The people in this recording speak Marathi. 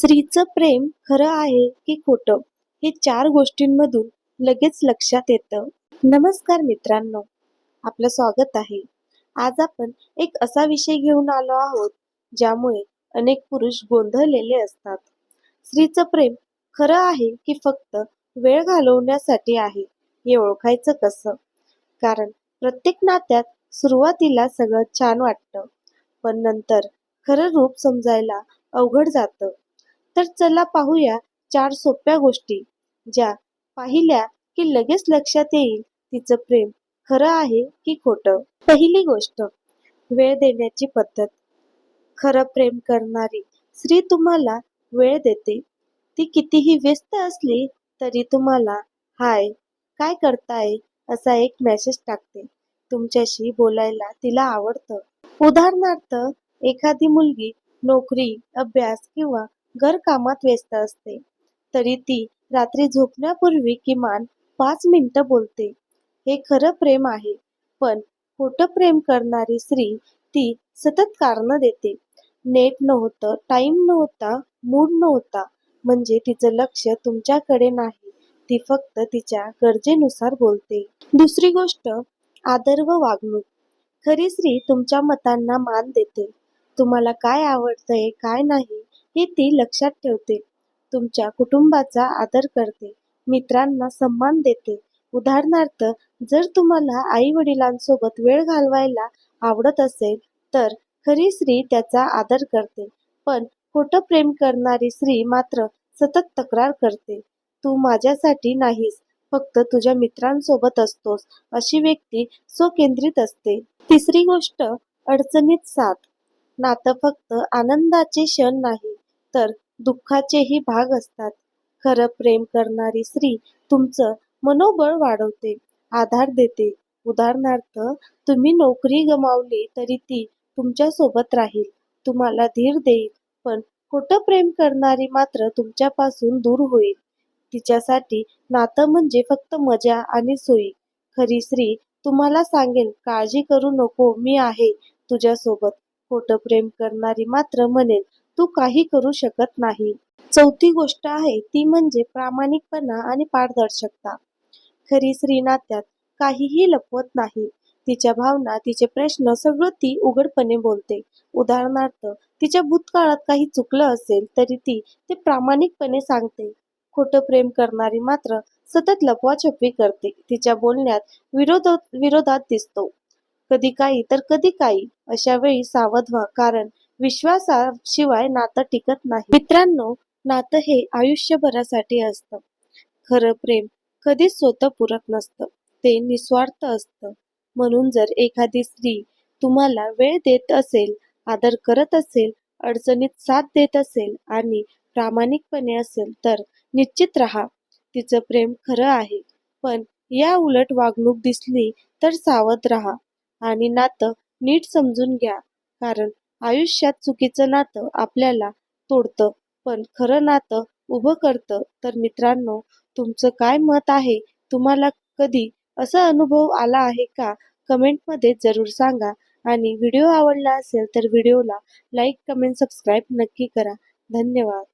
स्त्रीचं प्रेम खरं आहे की खोटं हे चार गोष्टींमधून लगेच लक्षात येतं. नमस्कार मित्रांनो आपलं स्वागत आहे. आज आपण एक असा विषय घेऊन आलो आहोत ज्यामुळे अनेक पुरुष गोंधळलेले असतात. स्त्रीचं प्रेम खरं आहे की फक्त वेळ घालवण्यासाठी आहे हे ओळखायचं कसं? कारण प्रत्येक नात्यात सुरुवातीला सगळं छान वाटतं पण नंतर खरं रूप समजायला अवघड जातं. तर चला पाहूया चार सोप्या गोष्टी ज्या पाहिल्या की लगेच लक्षात येईल तिचं प्रेम खरं आहे की खोटं. पहिली गोष्ट वेळ देण्याची पद्धत. खरं प्रेम करणारी स्त्री तुम्हाला वेळ देते. ती कितीही व्यस्त असली तरी तुम्हाला हाय काय करताय? असा एक मेसेज टाकते. तुमच्याशी बोलायला तिला आवडतं. उदाहरणार्थ एखादी मुलगी नोकरी अभ्यास किंवा घरकामात व्यस्त असते. तरी ती रात्री झोपण्यापूर्वी किमान पाच मिनिटं बोलते. हे खरं प्रेम आहे पण खोटं प्रेम करणारी स्त्री ती सतत कारणं देते. नेट नव्हतं टाइम नव्हता मूड नव्हता. म्हणजे तिचं लक्ष तुमच्याकडे नाही. ती फक्त तिच्या गरजेनुसार बोलते. दुसरी गोष्ट आदर व वागणूक. खरी स्त्री तुमच्या मतांना मान देते. तुम्हाला काय आवडतंय काय नाही हे ती लक्षात ठेवते. तुमच्या कुटुंबाचा आदर करते. मित्रांना सन्मान देते. उदाहरणार्थ जर तुम्हाला आई वडिलांसोबत वेळ घालवायला आवडत असेल तर खरी स्त्री त्याचा आदर करते. पण खोटं प्रेम करणारी स्त्री मात्र सतत तक्रार करते. तू माझ्यासाठी नाहीस फक्त तुझ्या मित्रांसोबत असतोस अशी व्यक्ती स्वकेंद्रित असते. तिसरी गोष्ट अडचणीत साथ. नातं फक्त आनंदाचे क्षण नाही तर दुःखाचेही भाग असतात. खरं प्रेम करणारी स्त्री तुमचं मनोबळ वाढवते आधार देते. उदाहरणार्थ तुम्ही नोकरी गमावली तरी ती तुमच्यासोबत राहील तुम्हाला धीर देईल पण खोटं प्रेम करणारी मात्र तुमच्यापासून दूर होईल. तिच्यासाठी नातं म्हणजे फक्त मजा आणि सोयी. खरी स्त्री तुम्हाला सांगेल काळजी करू नको मी आहे तुझ्यासोबत. खोटं प्रेम करणारी मात्र म्हणेल तू काही करू शकत नाही. चौथी गोष्ट आहे ती म्हणजे प्रामाणिकपणा आणि पारदर्शकता. खरी स्त्री नात्यात काहीही लपवत नाही. तिच्या भावना तिचे प्रश्न सगळं ती उघडपणे बोलते. उदाहरणार्थ तिच्या भूतकाळात काही चुकलं असेल तरी ती ते प्रामाणिकपणे सांगते. खोटं प्रेम करणारी मात्र सतत लपवाछपवी करते. तिच्या बोलण्यात विरोध विरोधात दिसतो. कधी काही तर कधी काही अशा वेळी सावध व्हा कारण विश्वासाशिवाय नातं टिकत नाही. मित्रांनो नातं हे आयुष्यभरासाठी असतं. खरं प्रेम कधीच स्वतः पुरत नसतं. ते निस्वार्थ असतं. म्हणून जर एखादी स्त्री तुम्हाला वेळ देत असेल आदर करत असेल अडचणीत साथ देत असेल आणि प्रामाणिकपणे असेल तर निश्चित राहा तिचं प्रेम खरं आहे. पण या उलट वागणूक दिसली तर सावध राहा आणि नातं नीट समजून घ्या. कारण आयुष्यात चुकीचं नातं आपल्याला तोडतं पण खरं नातं उभं करतं. तर मित्रांनो तुमचं काय मत आहे? तुम्हाला कधी असा अनुभव आला आहे का? कमेंटमध्ये जरूर सांगा. आणि व्हिडिओ आवडला असेल तर व्हिडिओला लाईक कमेंट सबस्क्राईब नक्की करा. धन्यवाद.